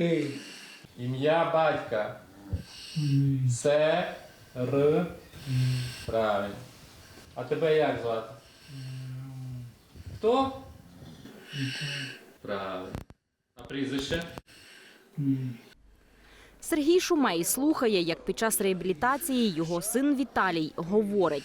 Ти. Ім'я батька. Це Р. Правильно. А тебе як звати? Хто? Правильно. А прізвище? Сергій Шумей слухає, як під час реабілітації його син Віталій говорить.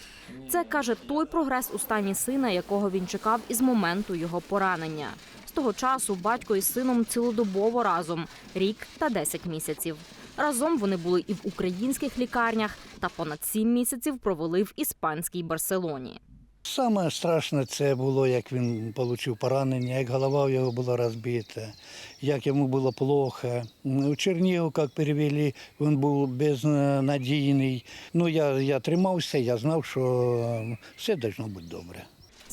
Це каже той прогрес у стані сина, якого він чекав із моменту його поранення. Того часу батько із сином цілодобово разом рік та 10 місяців. Разом вони були і в українських лікарнях та понад 7 місяців провели в іспанській Барселоні. Саме страшне це було, як він отримав поранення, як голова в його була розбита, як йому було плохо. У Чернігів, як перевели, він був безнадійний. Ну, я, я тримався, я знав, що все має бути добре.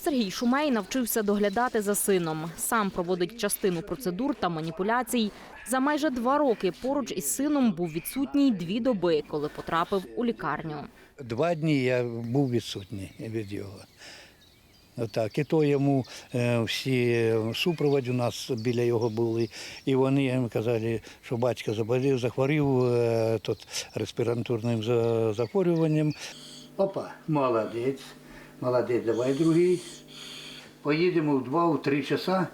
Сергій Шумей навчився доглядати за сином. Сам проводить частину процедур та маніпуляцій. За майже два роки поруч із сином був відсутній дві доби, коли потрапив у лікарню. Два дні я був відсутній від його. Отак. І то йому е, всі супроводі у нас біля його були, і вони їм казали, що батько заболів, захворів е, тут респіраторним захворюванням. Опа, молодець, молодець, давай другий. Поїдемо в два-три часа,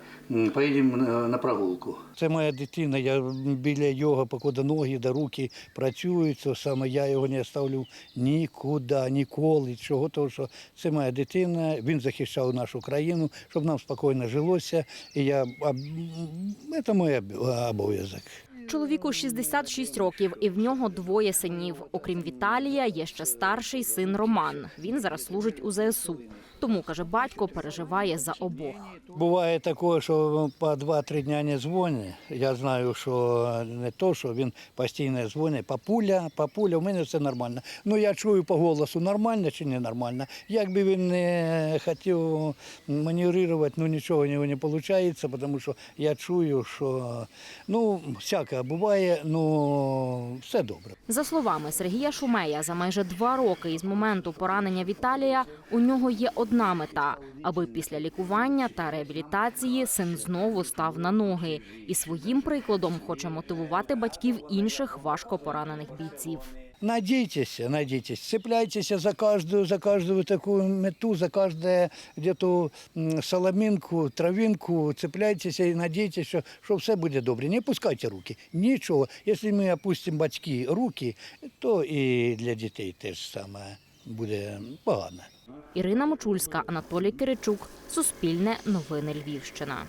поїдемо на- прогулку. Це моя дитина, я біля його, покуди ноги да руки працюють, то саме я його не ставлю нікуди, ніколи. Чого, тому що це моя дитина, він захищав нашу країну, щоб нам спокійно жилося. І я, це мій обов'язок. Чоловіку 66 років, і в нього двоє синів. Окрім Віталія, є ще старший син Роман. Він зараз служить у ЗСУ. Тому каже, батько переживає за обох. Буває таке, що по 2-3 дня не дзвонить. Я знаю, що не то, що він постійно дзвонить. Папуля, папуля, у мене все нормально. Ну я чую по голосу, нормально чи не нормально. Як би він не хотів маневрувати, ну нічого у нього не виходить, тому що я чую, що ну, всяке буває, ну все добре. За словами Сергія Шумея, за майже два роки із моменту поранення Віталія у нього є одна мета, аби після лікування та реабілітації син знову став на ноги і своїм прикладом хоче мотивувати батьків інших важко поранених бійців. Надейтесь, надейтесь, цепляйтесь за каждую, за каждую такую мету, за каждую где-то соломинку, травинку, цепляйтесь и надейтесь, що, що все буде добре. Не пускайте руки, нічого. Якщо ми опустимо батьки руки, то і для дітей теж саме буде погано. Ірина Мочульська, Анатолій Киричук, Суспільне новини Львівщина.